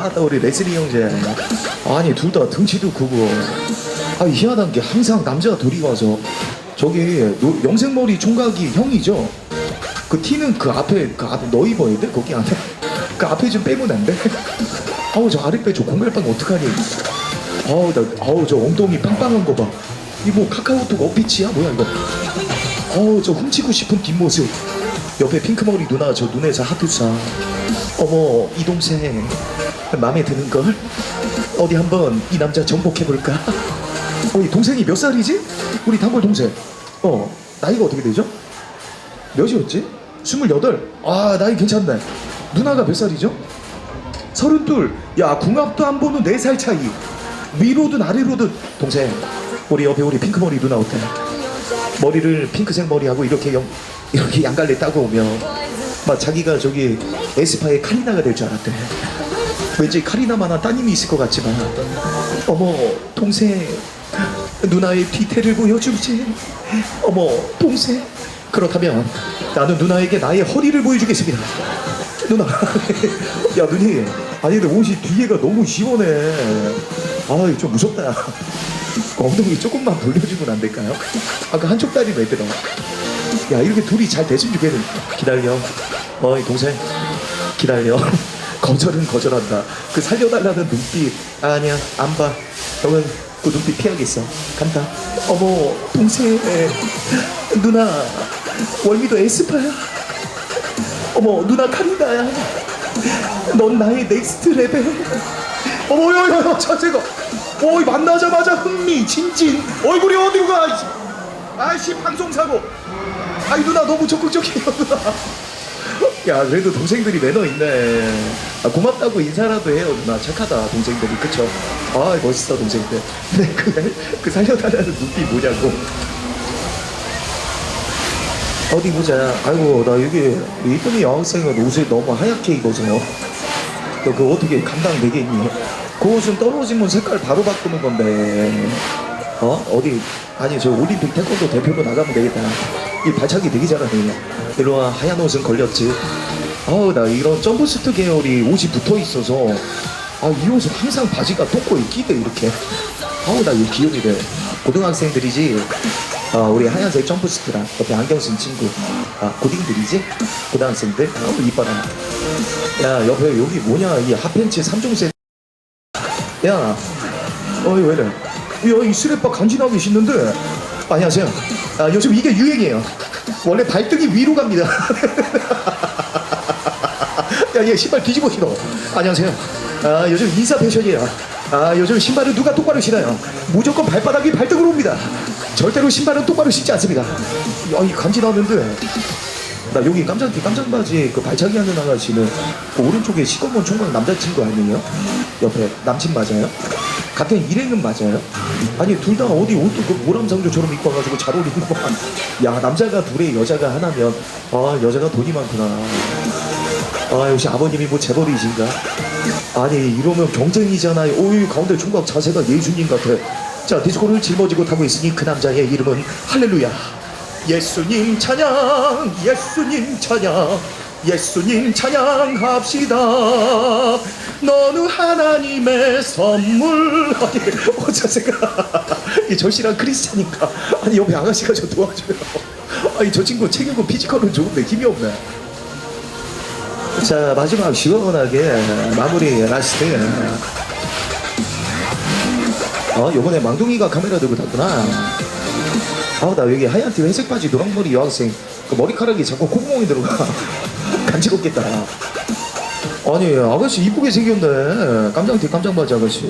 아나 우리 레슬리 형제. 아니 둘 다 등치도 크고. 아 희한한 게 항상 남자 둘이 와서 저기 노- 영생머리 총각이 형이죠? 그 티는 그 앞에 그 앞에 너 입어야 돼? 거기 안에? 그 앞에 좀 빼면 안 돼? 아우 저 아랫배 저 공갈빵 어떡하니? 아우 나 아우 저 엉덩이 빵빵한 거봐. 이 뭐 카카오톡 어피치야? 뭐야 이거? 어우 저 훔치고 싶은 뒷모습. 옆에 핑크머리 누나 저 눈에서 하트 쏴 어머 이 동생 마음에 드는 걸 어디 한번 이 남자 정복해 볼까 어이 동생이 몇 살이지? 우리 단골 동생 어 나이가 어떻게 되죠? 몇이었지? 스물여덟 아 나이 괜찮네 누나가 몇 살이죠? 서른둘 야 궁합도 안 보는 네살 차이 위로든 아래로든 동생 우리 옆에 우리 핑크머리 누나 어때? 머리를 핑크색 머리하고 이렇게 영, 이렇게 양갈래 따고 오면 막 자기가 저기 에스파의 카리나가 될 줄 알았대. 왠지 카리나만한 따님이 있을 것 같지만 어머 동생 누나의 뒤태를 보여주지. 어머 동생 그렇다면 나는 누나에게 나의 허리를 보여주겠습니다. 누나 야 누님 아니 근데 옷이 뒤에가 너무 시원해. 아좀 무섭다. 그 엉덩이 조금만 돌려주면 안 될까요? 아까 한쪽 다리 왜 들어? 야 이렇게 둘이 잘 됐으면 좋겠는 기다려 어이 동생 기다려 거절은 거절한다. 그 살려달라는 눈빛. 아니야. 안 봐. 형은 그 눈빛 피하겠어. 간다. 어머 동생 누나. 월미도 에스파야? 어머 누나 카리나야? 넌 나의 넥스트 레벨. 어머 야야야 자세가 어이 만나자마자 흥미 진진. 얼굴이 어디로 가? 이씨. 아이씨 방송 사고. 아이 누나 너무 적극적이에요 누나 야 그래도 동생들이 매너 있네. 아, 고맙다고 인사라도 해요 누나 착하다 동생들이. 그쵸? 아 멋있어 동생들. 근데 그, 그 살려달라는 눈빛 뭐냐고. 어디 보자. 아이고 나 여기 이쁜이 여학생은 옷을 너무 하얗게 입어서. 너 그거 어떻게 감당 되겠니? 그 옷은 떨어지면 색깔 바로 바꾸는 건데. 어? 어디 아니 저 올림픽 태권도 대표로 나가면 되겠다 이 발차기 되게 잘하네 이리와 하얀 옷은 걸렸지. 아우 나 이런 점프스트 계열이 옷이 붙어 있어서 아 이 옷은 항상 바지가 돋고 끼대 이렇게. 아우 나 이거 기억이 돼. 고등학생들이지? 아 우리 하얀색 점프스트랑 옆에 안경 쓴 친구. 아 고딩들이지? 고등학생들? 아우 이뻐라. 야 옆에 여기 뭐냐 이 핫팬츠 3종 세트 야 어이 왜 이래? 야 이 스레빠 간지나게 신는데 안녕하세요. 아 요즘 이게 유행이에요. 원래 발등이 위로 갑니다. 야 얘 신발 뒤집어 신어. 안녕하세요. 아 요즘 인싸 패션이에요. 아 요즘 신발은 누가 똑바로 신어요? 무조건 발바닥이 발등으로 옵니다. 절대로 신발은 똑바로 신지 않습니다. 야이 간지나는데. 나 여기 깜짝이 깜짝 바지 그 발차기 하는 아가씨는 그 오른쪽에 시꺼먼 총각 남자친구 아니에요? 옆에 남친 맞아요? 같은 일행은 맞아요? 아니 둘 다 어디 옷도 그 모람상조처럼 입고 와가지고 잘 어울리는구만. 야 남자가 둘에 여자가 하나면 아 여자가 돈이 많구나. 아 역시 아버님이 뭐 재벌이신가? 아니 이러면 경쟁이잖아요 오유 가운데 총각 자세가 예수님 같아. 자 디스코를 짊어지고 타고 있으니 그 남자의 이름은 할렐루야. 예수님 찬양 예수님 찬양 예수님 찬양합시다 너는 하나님의 선물. 아니 어 자세가 이 절실한 크리스찬인가? 아니 옆에 아가씨가 저 도와줘요. 아니 저 친구 체격은 피지컬은 좋은데 힘이 없네. 자 마지막 시원하게 마무리 라스트. 어 요번에 망둥이가 카메라 들고 탔구나. 아 나 여기 하얀 티 회색 바지 노랑머리 여학생. 그 머리카락이 자꾸 콧구멍에 들어가. 간지럽겠다 아니 아가씨 이쁘게 생겼네. 깜장티 깜장바지 아가씨.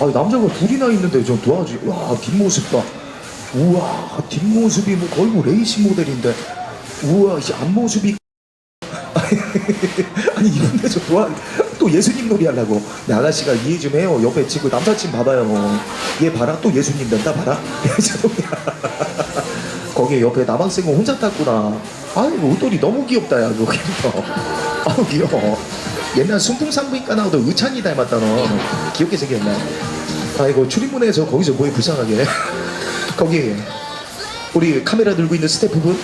아 남자가 둘이나 있는데 좀 도와주 와 뒷모습 봐. 우와 뒷모습이 뭐 거의 뭐 레이시 모델인데. 우와 이 앞모습이. 아니 이런 데서 도와 또 예수님 놀이 하려고. 내 아가씨가 이해 좀 해요. 옆에 친구 남사친 봐봐요. 얘 봐라. 또 예수님 된다 봐라. 거기 옆에 남학생은 혼자 탔구나. 아이고 옷돌이 너무 귀엽다 야 그거 캐릭터 아우 귀여워 옛날 순풍산부인과 나오던 의찬이 닮았다 너 귀엽게 생겼네 아이고 출입문에서 거기서 뭐에 불쌍하게. 거기 우리 카메라 들고 있는 스태프분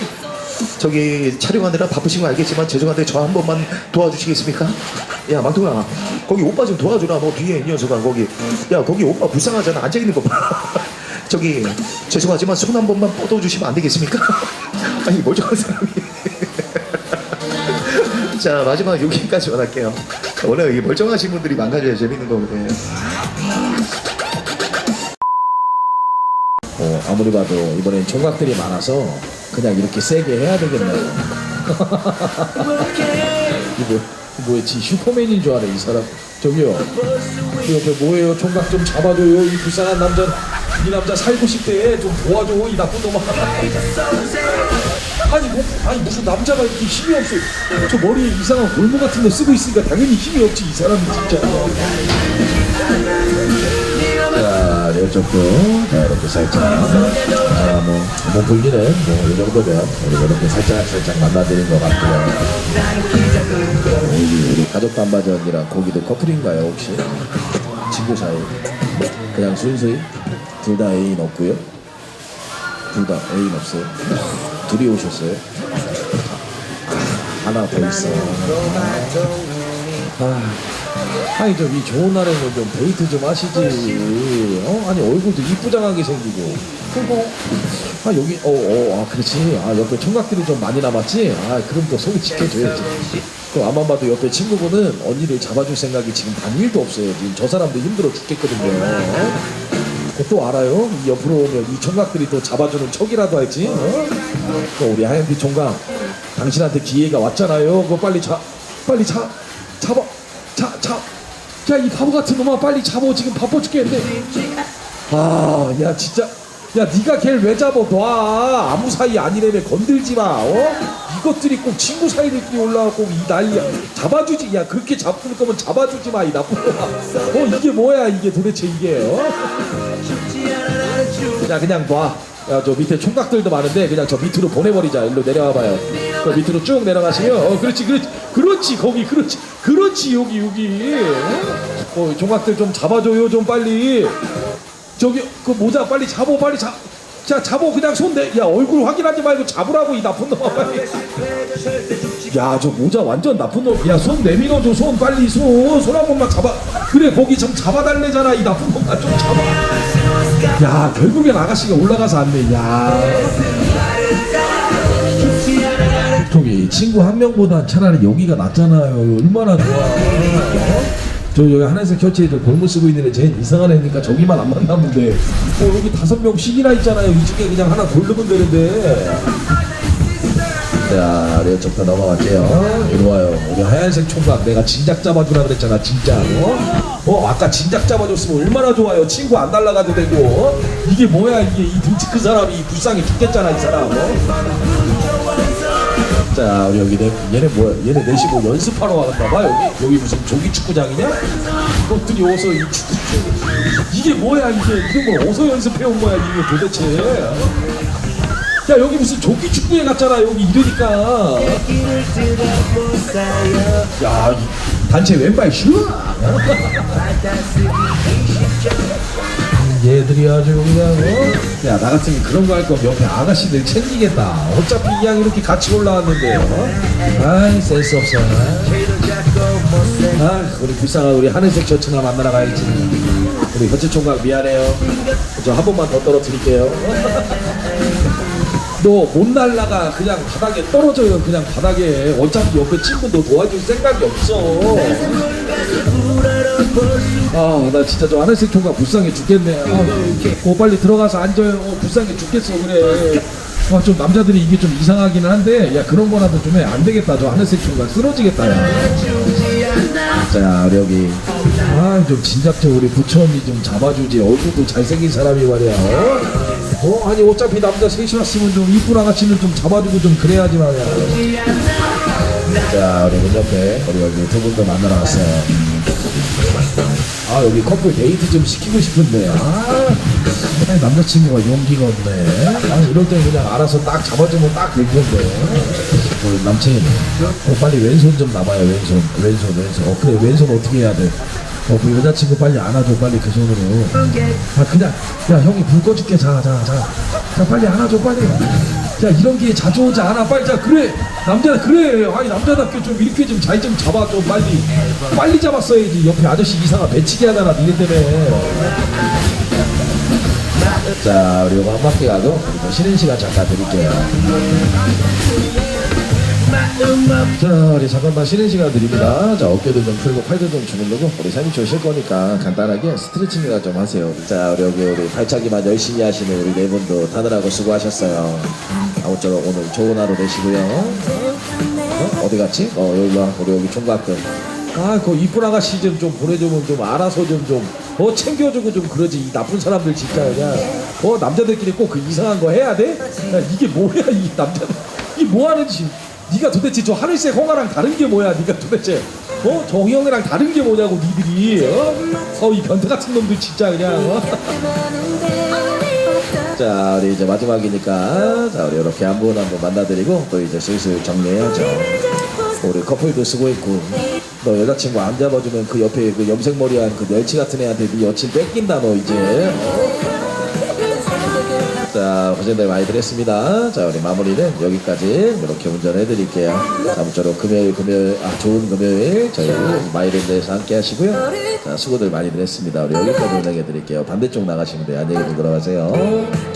저기 촬영하느라 바쁘신 거 알겠지만 죄송한데 저 한 번만 도와주시겠습니까? 야 망통아 거기 오빠 좀 도와주라. 너 뒤에 이 녀석아 거기. 야 거기 오빠 불쌍하잖아. 앉아있는 거봐. 저기 죄송하지만 손 한 번만 뻗어주시면 안 되겠습니까? 아니 멀쩡한 사람이 자 마지막 여기까지만 할게요 원래 이 멀쩡하신 분들이 망가져야 재밌는 거거든요 어, 아무리 봐도 이번엔 총각들이 많아서 그냥 이렇게 세게 해야 되겠네요. 이거 뭐였지 슈퍼맨인 줄 알아 이 사람. 저기요. 그 옆에 뭐예요? 총각 좀 잡아줘요. 이 불쌍한 남자. 이 남자 살고 싶대. 좀 도와줘. 이 나쁜 놈아. 아니 뭐 아니 무슨 남자가 이렇게 힘이 없어. 저 머리에 이상한 골무 같은 거 쓰고 있으니까 당연히 힘이 없지 이 사람이 진짜. 자, 이쪽도 자, 이렇게 살짝 아, 뭐, 뭐 불기는 뭐이 정도면 이렇게 살짝 살짝 만나드린 것 같고요. 우리, 우리 가족 반바지 언니랑 거기도 커플인가요 혹시? 친구 사이? 그냥 순수히 둘 다 애인 없고요. 둘 다 애인 없어요. 둘이 오셨어요. 아, 하나 더 있어. 아. 아니 저이 좋은 날에는 좀 데이트 좀 하시지 어? 아니 얼굴도 이쁘장하게 생기고 그리고 아 여기 어어아 그렇지 아 옆에 총각들이 좀 많이 남았지 아 그럼 또 소개 지켜줘야지 그 아만 봐도 옆에 친구분은 언니를 잡아줄 생각이 지금 단 1도 없어요 지금 저 사람도 힘들어 죽겠거든요 어? 또 알아요? 이 옆으로 오면 이 총각들이 또 잡아주는 척이라도 할지 어? 또 우리 하얀빛 총각 당신한테 기회가 왔잖아요 그거 빨리 자 빨리 자 잡아 자, 자, 야, 이 바보 같은 놈아, 빨리 잡어. 지금 바빠 죽겠는데. 아, 야, 진짜. 야, 네가 걔를 왜 잡어? 놔. 아무 사이 아니래며 건들지 마. 어? 이것들이 꼭 친구 사이들끼리 올라가고 이 난리야. 잡아주지. 야, 그렇게 잡을 거면 잡아주지 마, 이 나쁜 놈아. 어, 이게 뭐야, 이게 도대체 이게, 어? 야, 그냥 놔. 야, 저 밑에 총각들도 많은데 그냥 저 밑으로 보내버리자. 일로 내려와봐요. 저 밑으로 쭉 내려가시면, 어, 그렇지, 그렇지, 그렇지, 거기, 그렇지, 그렇지, 여기, 여기. 어, 어, 총각들 좀 잡아줘요, 좀 빨리. 저기, 그 모자 빨리 잡어, 빨리 잡. 자, 잡어, 그냥 손 대. 야, 얼굴 확인하지 말고 잡으라고, 이 나쁜 놈아, 빨리. 야, 저 모자 완전 나쁜 놈. 야, 손 내밀어줘, 손 빨리, 손. 손 한 번만 잡아. 그래, 거기 좀 잡아달래잖아, 이 나쁜 놈아, 좀 잡아. 야 결국엔 아가씨가 올라가서 안돼 야. 저기 친구 한 명보단 차라리 여기가 낫잖아요. 얼마나 좋아. 어? 저 여기 하늘색 셔츠에 저 골무 쓰고 있는 애 제일 이상한 애니까 저기만 안 만나면 돼. 어, 여기 다섯 명씩이나 있잖아요. 이 중에 그냥 하나 고르면 되는데 자, 이쪽도 넘어갈게요. 이리 와요. 우리 하얀색 총각 내가 진작 잡아주라 그랬잖아, 진짜. 어? 어, 아까 진작 잡아줬으면 얼마나 좋아요. 친구 안 날라가도 되고. 어? 이게 뭐야, 이게 이 등치 큰 사람이 불쌍해 죽겠잖아, 이 사람. 어? 자, 우리 여기 내, 얘네 뭐야? 얘네 내시고 연습하러 왔나봐, 여기. 여기 무슨 조기 축구장이냐? 이것들이 어서 이 축구, 이게 뭐야, 이게. 이런 걸 어서 연습해 온 거야, 이게 도대체. 야 여기 무슨 조기 축구회 갔잖아. 여기 이러니까. 야 이 단체 왼발 슛. 얘들이 아주 그냥 어? 야 나 같으면 그런 거 할 거면 옆에 아가씨들 챙기겠다. 어차피 이양 이렇게 같이 올라왔는데 어? 아이 센스 없어. 아 우리 불쌍한 우리 하늘색 셔츠나 만나러 가야지. 우리 현재 총각 미안해요. 저 한 번만 더 떨어뜨릴게요 너 못 날라가. 그냥 바닥에 떨어져요 그냥 바닥에 어차피 옆에 친구도 도와줄 생각이 없어. 아 나 진짜 저 하늘색 총각 불쌍해 죽겠네. 아, 어, 빨리 들어가서 앉아요. 어, 불쌍해 죽겠어. 그래. 아, 좀 남자들이 이게 좀 이상하기는 한데 야 그런 거라도 좀 해. 안 되겠다. 저 하늘색 총각 쓰러지겠다 야. 자 우리 여기. 아좀 진작 저 우리 부처님이 좀 잡아주지. 얼굴도 잘생긴 사람이 말이야. 어? 어? 아니 어차피 남자 셋이 왔으면 좀 이쁜 아가씨는 좀 잡아주고 좀 그래야지 말이야. 자 우리 문 옆에 우리 여기 두 분도 만나러 왔어요. 아 여기 커플 데이트 좀 시키고 싶은데. 아 남자친구가 용기가 없네. 아 이럴 때 그냥 알아서 딱 잡아주면 딱될 텐데. 우리 남친 어, 빨리 왼손 좀 나봐요 왼손. 왼손 왼손. 어 그래 왼손 어떻게 해야 돼 어, 그 여자친구 빨리 안아줘, 빨리 그 손으로. 아, 그냥, 야, 형이 불 꺼줄게. 자, 자, 자. 자, 빨리 안아줘, 빨리. 야 이런 게 자주 오지 않아 빨리 자 그래 남자 그래 아니 남자답게 좀 이렇게 좀 잘 좀 잡아 좀 빨리 빨리 잡았어야지 옆에 아저씨 이상한 배치기 하잖아 니네 때문에 자 우리 이거 한 바퀴 가고 그리고 쉬는 시간 잠깐 드릴게요 자 우리 잠깐만 쉬는 시간 드립니다. 자 어깨도 좀 풀고 팔도 좀 주물르고 우리 3인초 쉴 거니까 간단하게 스트레칭이나 좀 하세요. 자 우리 여기 우리 발차기만 열심히 하시는 우리 네 분도 다들하고 수고하셨어요. 아무쪼록 오늘 좋은 하루 되시고요. 어? 어디 갔지? 어 여기 와. 우리 여기 총각들. 아그 이쁜 아가씨 좀 좀 보내주면 좀 알아서 좀 좀 어 챙겨주고 좀 그러지. 이 나쁜 사람들 진짜 그냥 어 남자들끼리 꼭 그 이상한 거 해야 돼? 야, 이게 뭐야 이 남자 이게 뭐 하는 짓 네가 도대체 저 하늘색 홍아랑 다른 게 뭐야 네가 도대체 어 정형이랑 다른 게 뭐냐고 니들이 어이 변태 같은 놈들 진짜 그냥 어? 자 우리 이제 마지막이니까 자 우리 이렇게 한 분 한 분 만나드리고 또 이제 슬슬 정리해야죠 우리 커플도 쓰고 있고 너 여자친구 안 잡아주면 그 옆에 그 염색머리한 그 멸치 같은 애한테 네 여친 뺏긴다 너 이제 어? 자 고생들 많이 드렸습니다. 자 우리 마무리는 여기까지 이렇게 운전해 드릴게요. 자, 아무쪼록 금요일 금요일 아 좋은 금요일 저희 마이랜드에서 함께 하시고요. 자 수고들 많이 드렸습니다. 우리 여기까지 운행해 드릴게요. 반대쪽 나가시면 돼요. 안녕히 좀 들어가세요